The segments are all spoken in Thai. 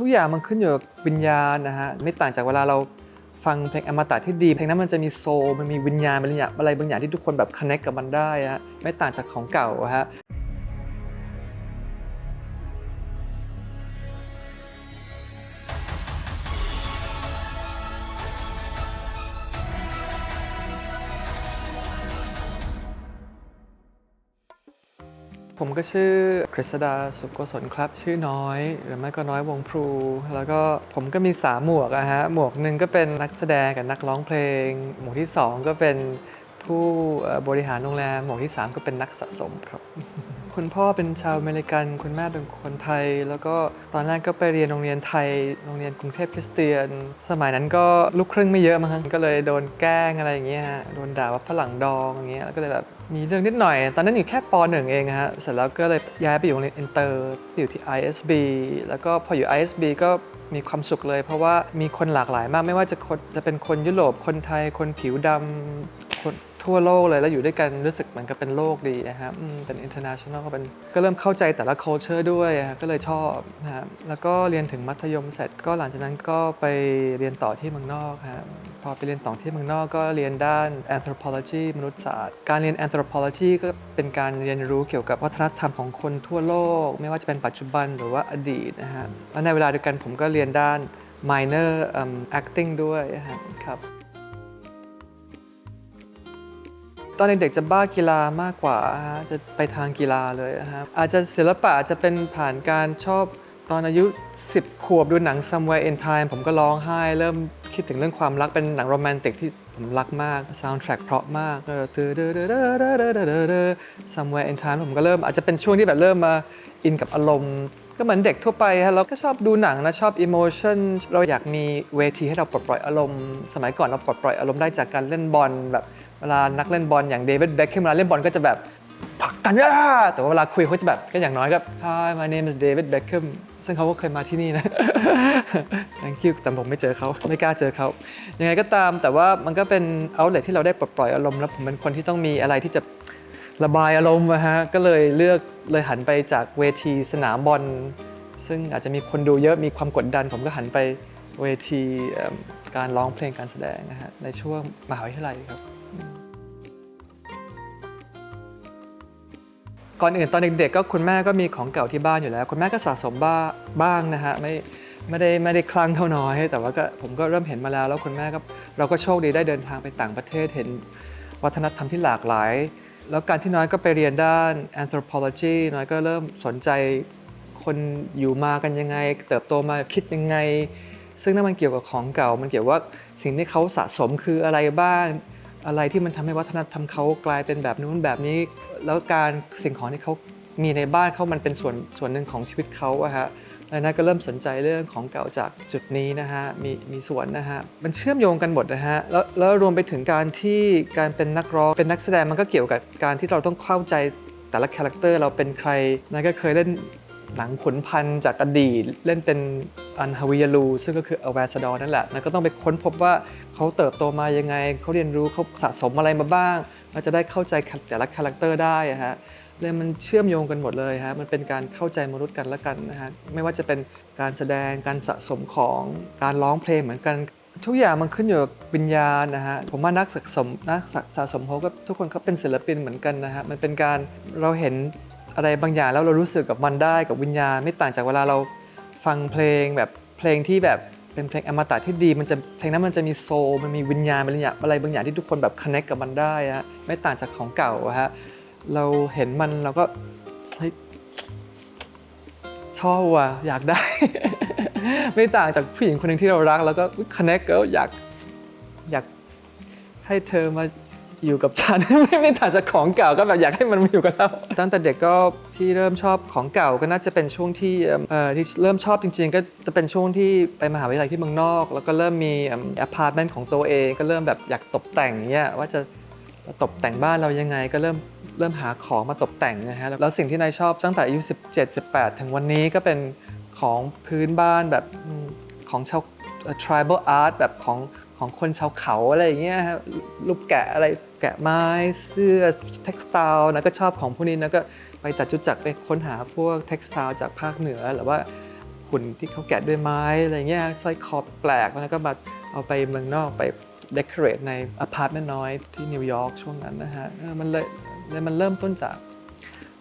ทุกอย่างมันขึ้นอยู่กับวิญญาณนะฮะไม่ต่างจากเวลาเราฟังเพลงอมตะที่ดี เพลงนั้นมันจะมีโซลมันมีวิญญาณอะไรบางอย่างที่ทุกคนแบบคอนเนคกับมันได้ฮะไม่ต่างจากของเก่าฮะ ผมก็ชื่อกฤษดาสุโกศลครับ ชื่อน้อย หรือไม่ก็น้อยวงพลูแล้วก็ผมก็มีสามหมวกอะฮะ หมวกหนึ่งก็เป็นนักแสดงกับนักร้องเพลง หมวกที่สองก็เป็นผู้บริหารโรงแรม หมวกที่สามก็เป็นนักสะสมครับ คุณพ่อเป็นชาวอเมริกัน คุณแม่เป็นคนไทย แล้วก็ตอนแรกก็ไปเรียนโรงเรียนไทย โรงเรียนกรุงเทพคริสเตียน สมัยนั้นก็ลูกครึ่งไม่เยอะมั้งก็เลยโดนแกล้งอะไรอย่างเงี้ยฮะ โดนด่าว่าฝรั่งดองอย่างเงี้ย แล้วก็เลยแบบ มีเรื่องนิดหน่อย ตอนนั้นอยู่แค่ปหนึ่งเองฮะ เสร็จแล้วก็เลยย้ายไปอยู่โรงเรียนอินเตอร์อยู่ที่ ISB แล้วก็พออยู่ ISB ก็มีความสุขเลย เพราะว่ามีคนหลากหลายมากไม่ว่าจะคนจะเป็นคนยุโรปคนไทยคนผิวดำคน ทั่วโลกเลยแล้วอยู่ด้วยกันรู้สึกเหมือนกับเป็นโลกดีนะครับเป็น international ก็เป็นก็เริ่มเข้าใจแต่ละ culture ด้วยก็เลยชอบนะครับแล้วก็เรียนถึงมัธยมเสร็จก็หลังจากนั้นก็ไปเรียนต่อที่เมืองนอกครับพอไปเรียนต่อที่เมืองนอกก็เรียนด้าน anthropology มนุษยศาสตร์ การเรียน anthropology ก็เป็นการเรียนรู้เกี่ยวกับวัฒนธรรมของคนทั่วโลก ไม่ว่าจะเป็นปัจจุบันหรือว่าอดีตนะฮะแล้วในเวลาเดียวกันผมก็เรียนด้าน minor um, acting ด้วยครับ ตอนเด็กๆจะบ้ากีฬามากกว่าฮะจะไปทางกีฬาเลยอะฮะอาจจะศิลปะอาจจะเป็นผ่านการชอบตอนอายุ 10 ขวบดูหนัง Somewhere in Time ผมก็ร้องไห้ เริ่มคิดถึงเรื่องความรักเป็นหนังโรแมนติกที่ผมรักมากซาวด์แทร็กเพราะมากเออ Somewhere in Time ผมก็เริ่มอาจจะเป็นช่วงที่แบบเริ่มมาอินกับอารมณ์ ก็เหมือนเด็กทั่วไปฮะเราก็ชอบดูหนังนะชอบอิโมชันเราอยากมีเวทีให้เราปลดปล่อยอารมณ์ สมัยก่อนเราปลดปล่อยอารมณ์ได้จากการเล่นบอลแบบ เวลานักเล่นบอลอย่างเดวิดเบคแฮมเวลาเล่นบอลก็จะแบบผลักกันอะแต่ว่าเวลาคุยเขาจะแบบก็อย่างน้อยก็ Hi my name is David Beckham ซึ่งเขาก็เคยมาที่นี่นะ thank you แต่ผมไม่เจอเขาไม่กล้าเจอเขายังไงก็ตามแต่ว่ามันก็เป็น outlet ที่เราได้ปลดปล่อยอารมณ์แล้วผมเป็นคนที่ต้องมีอะไรที่จะระบายอารมณ์นะฮะก็เลยเลือกเลยหันไปจากเวทีสนามบอลซึ่งอาจจะมีคนดูเยอะมีความกดดัน ผมก็หันไปเวทีการร้องเพลงการแสดงนะฮะในช่วงมหาวิทยาลัยครับ ก่อนอื่นตอนเด็กๆก็คุณแม่ก็มีของเก่าที่บ้านอยู่แล้ว คุณแม่ก็สะสมบ้าบ้างนะฮะไม่ไม่ได้ไม่ได้คลั่งเท่าน้อย แต่ว่าก็ผมก็เริ่มเห็นมาแล้ว แล้วคุณแม่ก็เราก็โชคดีได้เดินทางไปต่างประเทศเห็นวัฒนธรรมที่หลากหลาย แล้วการที่น้อยก็ไปเรียนด้าน anthropology น้อยก็เริ่มสนใจคนอยู่มากันยังไง เติบโตมาคิดยังไง ซึ่งนั่นมันเกี่ยวกับของเก่า มันเกี่ยวว่าสิ่งที่เขาสะสมคืออะไรบ้าง อะไรที่มันทำให้วัฒนธรรมเขากลายเป็นแบบนู้นแบบนี้ แล้วการสิ่งของที่เขามีในบ้านเขามันเป็นส่วนส่วนหนึ่งของชีวิตเขาอะฮะแล้วนั้นก็เริ่มสนใจเรื่องของเก่าจากจุดนี้นะฮะ มีมีส่วนนะฮะ มันเชื่อมโยงกันหมดนะฮะ แล้วแล้วรวมไปถึงการที่การเป็นนักร้อง เป็นนักแสดงมันก็เกี่ยวกับการที่เราต้องเข้าใจแต่ละคาแรคเตอร์เราเป็นใครนั่นก็เคยเล่น หนังขุนพันธ์จากอดีตเล่นเป็นอันฮาวิยาลู ซึ่งก็คืออแวสดอนั่นแหละแล้วก็ต้องไปค้นพบว่าเขาเติบโตมายังไง เขาเรียนรู้เขาสะสมอะไรมาบ้างเราจะได้เข้าใจแต่ละคาแรคเตอร์ได้อะฮะเลยมันเชื่อมโยงกันหมดเลยฮะมันเป็นการเข้าใจมนุษย์กันละกันนะฮะไม่ว่าจะเป็นการแสดงการสะสมของการร้องเพลงเหมือนกันทุกอย่างมันขึ้นอยู่กับวิญญาณนะฮะ ผมว่านักสะสมนักสะสะสมเขาก็ทุกคนเขาเป็นศิลปินเหมือนกันนะฮะ มันเป็นการเราเห็น อะไรบางอย่างแล้วเรารู้สึกกับมันได้กับวิญญาณ ไม่ต่างจากเวลาเราฟังเพลงแบบเพลงที่แบบเป็นเพลงอมตะที่ดีมันจะเพลงนั้นมันจะมีโซลมันมีวิญญาณบางอย่างอะไรบางอย่างที่ทุกคนแบบคอนเน c t กับมันได้ฮะไม่ต่างจากของเก่าฮะเราเห็นมันเราก็เฮ้ยชอบว่ะอยากได้ ไม่ต่างจากผู้หญิงคนหนึ่งที่เรารัก แล้วก็คอนเน c t ก็อยากอยากให้เธอมา อยู่กับฉันไม่ไม่ต่างจากของเก่าก็แบบอยากให้มันมาอยู่กับเราตั้งแต่เด็กก็ที่เริ่มชอบของเก่าก็น่าจะเป็นช่วงที่เอ่อที่เริ่มชอบจริง ๆ ก็จะเป็นช่วงที่ไปมหาวิทยาลัยที่เมืองนอก แล้วก็เริ่มมีอพาร์ตเมนต์ของตัวเองก็เริ่มแบบอยากตกแต่งเนี้ยว่าจะตกแต่งบ้านเรายังไงก็เริ่มเริ่มหาของมาตกแต่งนะฮะแล้วสิ่งที่นายชอบตั้งแต่อายุ 17 18 ถึงวันนี้ก็เป็นของพื้นบ้านแบบของชาวเอ่อ tribal art แบบของ ของคนชาวเขาอะไรอย่างเงี้ยฮะรูปแกะอะไรแกะไม้เสื้อ textile นะก็ชอบของพวกนี้นะก็ไปตัดจุดจักไปค้นหาพวก textile จากภาคเหนือหรือว่าหุ่นที่เขาแกะด้วยไม้อะไรเงี้ยสร้อยคอแปลกแล้วก็มาเอาไปเมืองนอกไปเดคอเรทในอพาร์ตเมนต์น้อยที่นิวยอร์กช่วงนั้นนะฮะมันเลยเลยมันเริ่มต้นจาก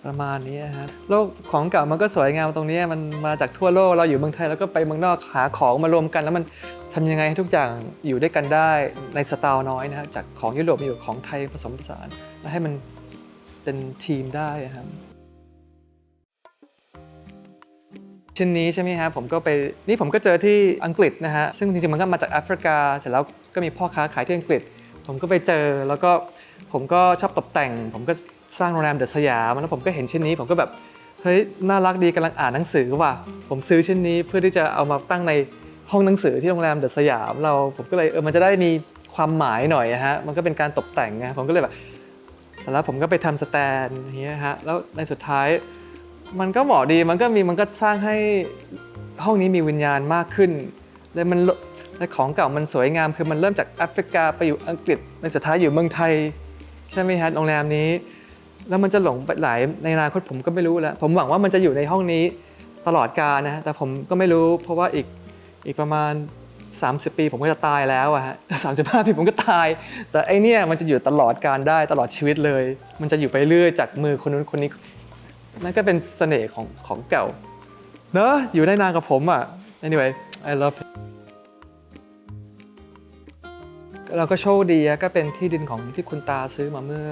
ประมาณนี้ฮะโลกของเก่ามันก็สวยงามตรงนี้มันมาจากทั่วโลกเราอยู่เมืองไทยแล้วก็ไปเมืองนอกหาของมารวมกัน แล้วมัน ทำยังไงให้ทุกอย่างอยู่ด้วยกันได้ในสไตล์น้อยนะฮะจากของยุโรปมาอยู่ของไทยผสมผสานแล้วให้มันเป็นทีมได้ครับชิ้นนี้ใช่ไหมฮะผมก็ไปนี่ผมก็เจอที่อังกฤษนะฮะซึ่งจริงๆมันก็มาจากแอฟริกา เสร็จแล้วก็มีพ่อค้าขายที่อังกฤษ ผมก็ไปเจอแล้วก็ผมก็ชอบตกแต่ง ผมก็สร้างโรงแรมเดอะสยามแล้วผมก็เห็นชิ้นนี้ผมก็แบบเฮ้ยน่ารักดีกำลังอ่านหนังสือว่ะผมซื้อชิ้นนี้เพื่อที่จะเอามาตั้งใน ห้องหนังสือที่โรงแรมเดอะสยามเราผมก็เลยเออมันจะได้มีความหมายหน่อยอะฮะมันก็เป็นการตกแต่งไงผมก็เลยแบบเสร็จแล้วผมก็ไปทำสแตนอย่างเงี้ยฮะแล้วในสุดท้ายมันก็เหมาะดีมันก็มีมันก็สร้างให้ห้องนี้มีวิญญาณมากขึ้นเลยมันและของเก่ามันสวยงามคือมันเริ่มจากแอฟริกาไปอยู่อังกฤษในสุดท้ายอยู่เมืองไทย ใช่ไหมฮะโรงแรมนี้ แล้วมันจะหลงไปหลายในอนาคตผมก็ไม่รู้แล้ว ผมหวังว่ามันจะอยู่ในห้องนี้ตลอดกาลนะฮะแต่ผมก็ไม่รู้ เพราะว่าอีก อีกประมาณ 30 ปีผมก็จะตายแล้วอะฮะสามสิบห้าปีผมก็ตาย แต่ไอเนี่ยมันจะอยู่ตลอดการได้ตลอดชีวิตเลย มันจะอยู่ไปเรื่อยจากมือคนนู้นคนนี้ นั่นก็เป็นเสน่ห์ของของเก่า เนอะอยู่ได้นานกับผมอะ anyway I love it เราก็โชคดีก็เป็นที่ดินของที่คุณตาซื้อมาเมื่อ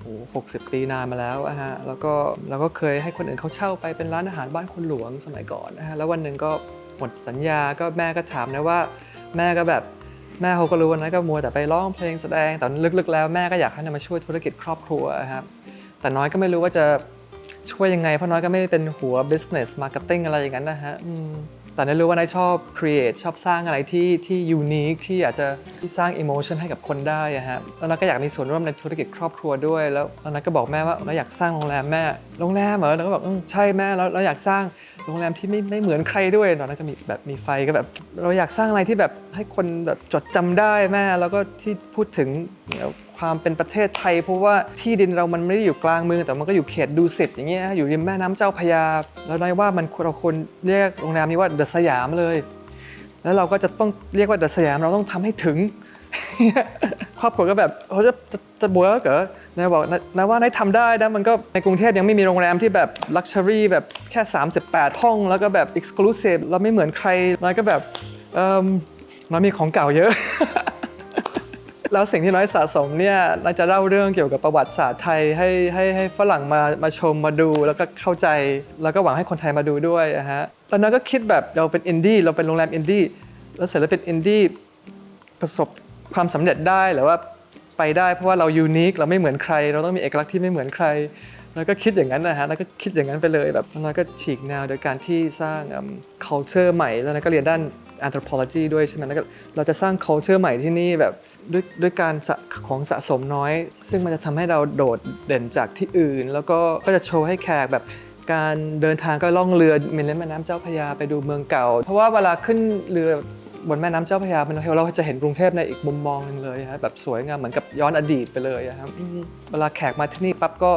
โอ้หกสิบปีนานมาแล้วอะฮะ แล้วก็เราก็เคยให้คนอื่นเขาเช่าไปเป็นร้านอาหารบ้านคนหลวงสมัยก่อนนะฮะ แล้ววันหนึ่งก็ หมดสัญญาก็แม่ก็ถามนะว่า แม่ก็แบบแม่เขาก็รู้นนั้นก็มัวแต่ไปร้องเพลงแสดงแต่ลึกๆ แล้วแม่ก็อยากให้นำมาช่วยธุรกิจครอบครัวอะครับแต่น้อยก็ไม่รู้ว่าจะช่วยยังไง เพราะน้อยก็ไม่ได้เป็นหัว business marketing อะไรอย่างนั้นนะฮะแต่น้อยรู้ว่าน้อยชอบ create ชอบสร้างอะไรที่ที่ unique ที่อยากจะที่สร้าง emotion ให้กับคนได้อะฮะแล้วน้อยก็อยากมีส่วนร่วมในธุรกิจครอบครัวด้วย แล้วน้อยก็บอกแม่ว่าน้อยอยากสร้างโรงแรมแม่โรงแรมเหรอน้อยก็บอกอใช่แม่แล้วเราอยากสร้าง โรงแรมที่ไม่ไม่เหมือนใครด้วยตอนนั้นก็มีแบบมีไฟก็แบบ เราอยากสร้างอะไรที่แบบให้คนแบบจดจำได้แม่แล้วก็ที่พูดถึงความเป็นประเทศไทย เพราะว่าที่ดินเรามันไม่ได้อยู่กลางเมือง แต่มันก็อยู่เขตดูสิตอย่างเงี้ยอยู่ริมแม่น้ำเจ้าพยา แล้วนายว่ามันเราควรเรียกโรงแรมนี้ว่าเดอะสยามเลย แล้วเราก็จะต้องเรียกว่าเดอะสยามเราต้องทำให้ถึง รอบครัวก็แบบเขาจะจะจะบัวเหรอนายบอกนะนะว่านายทำได้นะมันก็ในกรุงเทพยังไม่มีโรงแรมที่แบบลักชัวรี่แบบแค่ 38 ห้อง แล้วก็แบบเอ็กซ์คลูซีฟเราไม่เหมือนใครนายก็แบบเออมันมีของเก่าเยอะ แล้วสิ่งที่น้อยสะสมเนี่ยน่าจะเล่าเรื่องเกี่ยวกับประวัติศาสตร์ไทยให้ให้ให้ฝรั่งมามาชมมาดูแล้วก็เข้าใจ แล้วก็หวังให้คนไทยมาดูด้วยอะฮะตอนนั้นก็คิดแบบเราเป็นอินดี้เราเป็นโรงแรมอินดี้แล้วเสร็จแล้วเป็นอินดี้ประสบ ความสำเร็จได้หรือว่าไปได้เพราะว่าเรายูนิคเราไม่เหมือนใคร เราต้องมีเอกลักษณ์ที่ไม่เหมือนใครแล้วก็คิดอย่างนั้นนะฮะแล้วก็คิดอย่างนั้นไปเลยแบบแล้วก็ฉีกแนวโดยการที่สร้าง culture ใหม่แล้วก็เรียนด้าน anthropology ด้วยใช่ไหมแล้วก็เราจะสร้าง culture ใหม่ที่นี่แบบด้วยด้วยการของสะสมน้อย ซึ่งมันจะทำให้เราโดดเด่นจากที่อื่น แล้วก็ก็จะโชว์ให้แขกแบบการเดินทางก็ล่องเรือเมนแม่น้ำเจ้าพระยาไปดูเมืองเก่า เพราะว่าเวลาขึ้นเรือ บนแม่น้ำเจ้าพระยามันเราจะเห็นกรุงเทพในอีกมุมมองหนึงเลยครับแบบสวยงามเหมือนกับย้อนอดีตไปเลยครับเวลาแขกมาที่นี่ปั๊บก็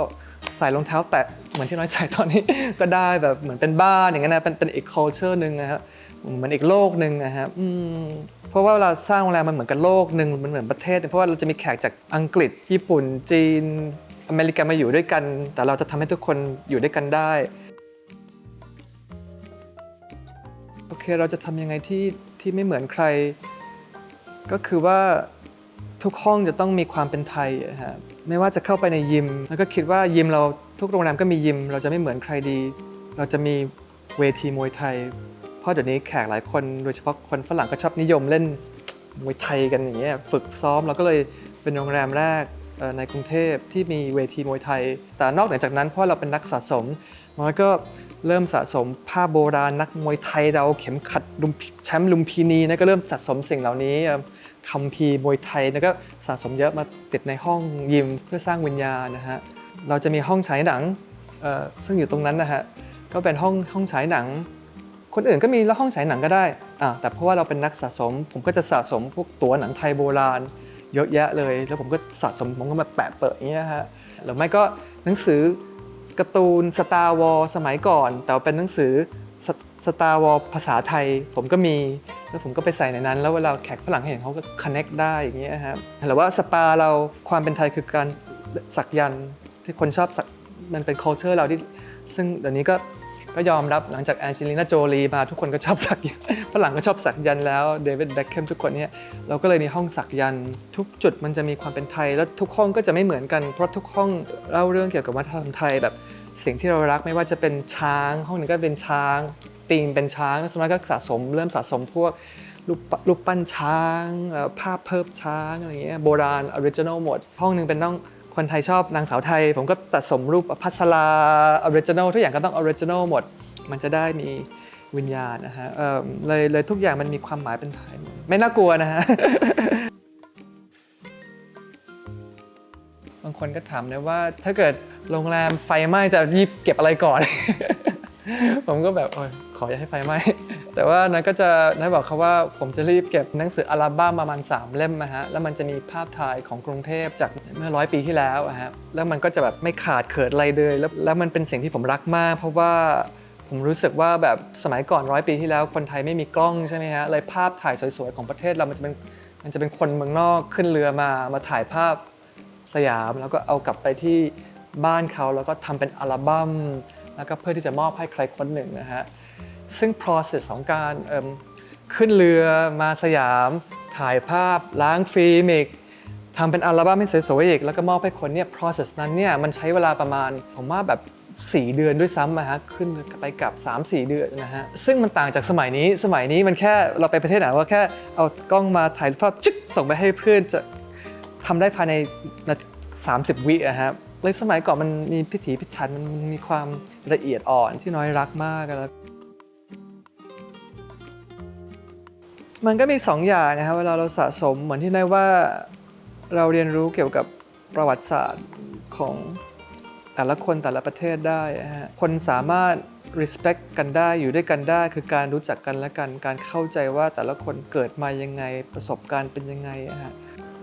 ใส่รองเท้าแตะเหมือนที่น้อยใส่ตอนนี้ก็ได้แบบเหมือนเป็นบ้านอย่างนั้นนะเป็นเป็นอีก culture หนึ่งนะครับเหมือนอีกโลกหนึ่งนะครับเพราะว่าเวลาสร้างโรงแรมมันเหมือนกับโลกหนึ่งมันเหมือนประเทศ เพราะว่าเราจะมีแขกจากอังกฤษ ญี่ปุ่น จีน อเมริกามาอยู่ด้วยกัน แต่เราจะทำให้ทุกคนอยู่ด้วยกันได้ โอเคเราจะทำยังไงที่ ที่ไม่เหมือนใคร ก็คือว่าทุกห้องจะต้องมีความเป็นไทยฮะไม่ว่าจะเข้าไปในยิม แล้วก็คิดว่ายิมเราทุกโรงแรมก็มียิม เราจะไม่เหมือนใครดี เราจะมีเวทีมวยไทย เพราะเดี๋ยวนี้แขกหลายคน โดยเฉพาะคนฝรั่งก็ชอบนิยมเล่นมวยไทยกันอย่างเงี้ยฝึกซ้อมเราก็เลยเป็นโรงแรมแรกในกรุงเทพที่มีเวทีมวยไทย แต่นอกเหนือจากนั้นเพราะเราเป็นนักสะสมมันก็ เริ่มสะสมผ้าโบราณนักมวยไทยเราเข็มขัดลุมแชมป์ลุมพินีนะก็เริ่มสะสมสิ่งเหล่านี้คัมภีร์มวยไทยแล้วก็สะสมเยอะมาติดในห้องยิมเพื่อสร้างวิญญาณนะฮะเราจะมีห้องฉายหนังซึ่งอยู่ตรงนั้นนะฮะก็เป็นห้องห้องฉายหนัง คนอื่นก็มีแล้วห้องฉายหนังก็ได้อ่าแต่เพราะว่าเราเป็นนักสะสม ผมก็จะสะสมพวกตั๋วหนังไทยโบราณเยอะแยะเลย แล้วผมก็สะสมผมก็มาแปะเปิดอย่างเงี้ยฮะหรือไม่ก็หนังสือ การ์ตูนสตาร์วอลสมัยก่อน แต่ว่าเป็นหนังสือสสตาร์วอลภาษาไทย ผมก็มี แล้วผมก็ไปใส่ในนั้น แล้วเวลาแขกฝรั่งเห็นเขาก็คอนเน็กได้อย่างเงี้ยครับหรือว่าสปาเราความเป็นไทยคือการสักยันที่คนชอบสักมันเป็น culture เราที่ซึ่งเดี๋ยวนี้ก็ ก็ยอมรับหลังจากแองเจลิน่าโจลีมาทุกคนก็ชอบสักยันฝรั่งก็ชอบสักยันแล้วเดวิดแบ็คแคมทุกคนเนี่ยเราก็เลยมีห้องสักยันทุกจุดมันจะมีความเป็นไทย แล้วทุกห้องก็จะไม่เหมือนกันเพราะทุกห้องเล่าเรื่องเกี่ยวกับวัฒนธรรมไทยแบบสิ่งที่เรารักไม่ว่าจะเป็นช้าง ห้องหนึ่งก็เป็นช้างตีมเป็นช้างแล้วสมัยก็สะสมเริ่มสะสมพวกรูปปรูปปั้นช้างภาพเพิบช้างอะไรเงี้ยโบราณออริจินอลหมด ห้องหนึ่งเป็นต้อง คนไทยชอบนางสาวไทย ผมก็ตัดสมรูปพัสลาออริจินอลทุกอย่างก็ต้องออริจินอลหมด มันจะได้มีวิญญาณนะฮะเอิ่มเลยเลยทุกอย่างมันมีความหมายเป็นไทยหมดไม่น่ากลัวนะฮะบางคนก็ถามนะว่าถ้าเกิดโรงแรมไฟไหม้จะรีบเก็บอะไรก่อน ผมก็แบบโอยขออย่าให้ไฟไหม้ แต่ว่านั้นก็จะนั้นบอกเขาว่าผมจะรีบเก็บหนังสืออัลบั้มประมาณ 3 เล่มนะฮะแล้วมันจะมีภาพถ่ายของกรุงเทพจากเมื่อร้อยปีที่แล้วอะฮะแล้วมันก็จะแบบไม่ขาดเขิดอะไรเลยแล้วแล้วมันเป็นสิ่งที่ผมรักมาก เพราะว่าผมรู้สึกว่าแบบสมัยก่อนร้อยปีที่แล้วคนไทยไม่มีกล้องใช่ไหมฮะเลยภาพถ่ายสวยๆของประเทศเรามันจะเป็นมันจะเป็นคนเมืองนอกขึ้นเรือมามาถ่ายภาพสยาม แล้วก็เอากลับไปที่บ้านเขาแล้วก็ทำเป็นอัลบั้มแล้วก็เพื่อที่จะมอบให้ใครคนหนึ่งนะฮะ ซึ่ง process ของการขึ้นเรือมาสยาม ถ่ายภาพล้างฟิล์มอีกทำเป็นอัลบั้มให้สวยๆอีก แล้วก็มอบให้คนเนี่ย process นั้นเนี่ย มันใช้เวลาประมาณ ผมว่าแบบ 4 เดือนด้วยซ้ำนะฮะ ขึ้นไปกลับ 3-4 เดือนนะฮะ ซึ่งมันต่างจากสมัยนี้ สมัยนี้มันแค่เราไปประเทศไหนว่าแค่เอากล้องมาถ่ายภาพจึ๊กส่งไปให้เพื่อนจะทำได้ภายในนาที30 วิอะครับเลยสมัยก่อนมันมีพิถีพิถันมันมีความละเอียดอ่อนที่น้อยรักมากอะแล้ว มันก็มีสองอย่างนะครับเวลาเราสะสมเหมือนที่ได้ว่าเราเรียนรู้เกี่ยวกับประวัติศาสตร์ของแต่ละคนแต่ละประเทศได้อะฮะคนสามารถ respect กันได้อยู่ด้วยกันได้ คือการรู้จักกันและกันการเข้าใจว่าแต่ละคนเกิดมายังไงประสบการณ์เป็นยังไงอะฮะ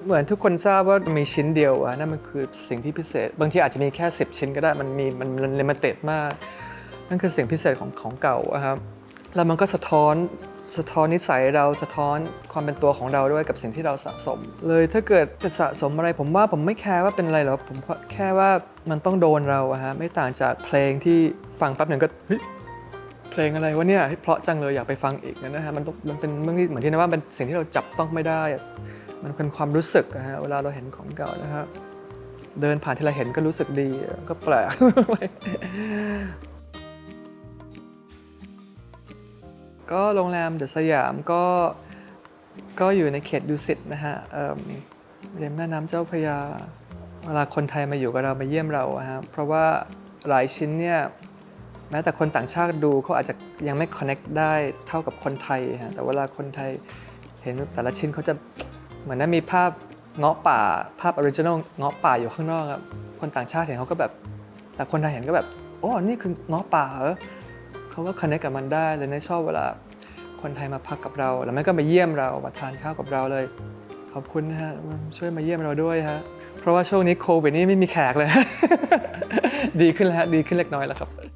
เหมือนทุกคนทราบว่ามีชิ้นเดียวอะนั่นมันคือสิ่งที่พิเศษ บางทีอาจจะมีแค่ 10 ชิ้นก็ได้มันมีมันมันลิมิเต็ดมาก นั่นคือสิ่งพิเศษของของเก่าอะครับแล้วมันก็สะท้อน สะท้อนนิสัยเราสะท้อนความเป็นตัวของเราด้วยกับสิ่งที่เราสะสม เลยถ้าเกิดจะสะสมอะไรผมว่าผมไม่แคร์ว่าเป็นอะไรหรอกผมแค่ว่ามันต้องโดนเราอะฮะไม่ต่างจากเพลงที่ฟังแป๊บหนึ่งก็เฮ้ยเพลงอะไรวะเนี่ยเพราะจังเลยอยากไปฟังอีกนะฮะมันต้องมันเป็นเรื่องที่เหมือนที่นะว่าเป็นสิ่งที่เราจับต้องไม่ได้ มันเป็นความรู้สึกนะฮะเวลาเราเห็นของเก่านะฮะเดินผ่านที่เราเห็นก็รู้สึกดีก็แปลก ก็โรงแรมเดอะสยามก็ก็อยู่ในเขตดุสิตนะฮะเอิ่มแม่น้ำเจ้าพระยา เวลาคนไทยมาอยู่กับเรามาเยี่ยมเราฮะเพราะว่าหลายชิ้นเนี่ยแม้แต่คนต่างชาติดูเขาอาจจะยังไม่ connect ได้เท่ากับคนไทยฮะแต่เวลาคนไทยเห็นแต่ละชิ้นเขาจะเหมือนนั้นมีภาพเงาะป่าภาพออริจินอลเงาะป่าอยู่ข้างนอกครับคนต่างชาติเห็นเขาก็แบบ แต่คนไทยเห็นก็แบบโอ้นี่คือเงาะป่าเหรอ เขาก็คอนเนคกับมันได้เลยในชอบเวลาคนไทยมาพักกับเรา แล้วแม่ก็มาเยี่ยมเรามาทานข้าวกับเราเลย ขอบคุณนะฮะช่วยมาเยี่ยมเราด้วยฮะเพราะว่าช่วงนี้โควิดนี่ไม่มีแขกเลย ดีขึ้นแล้วฮะดีขึ้นเล็กน้อยแล้วครับ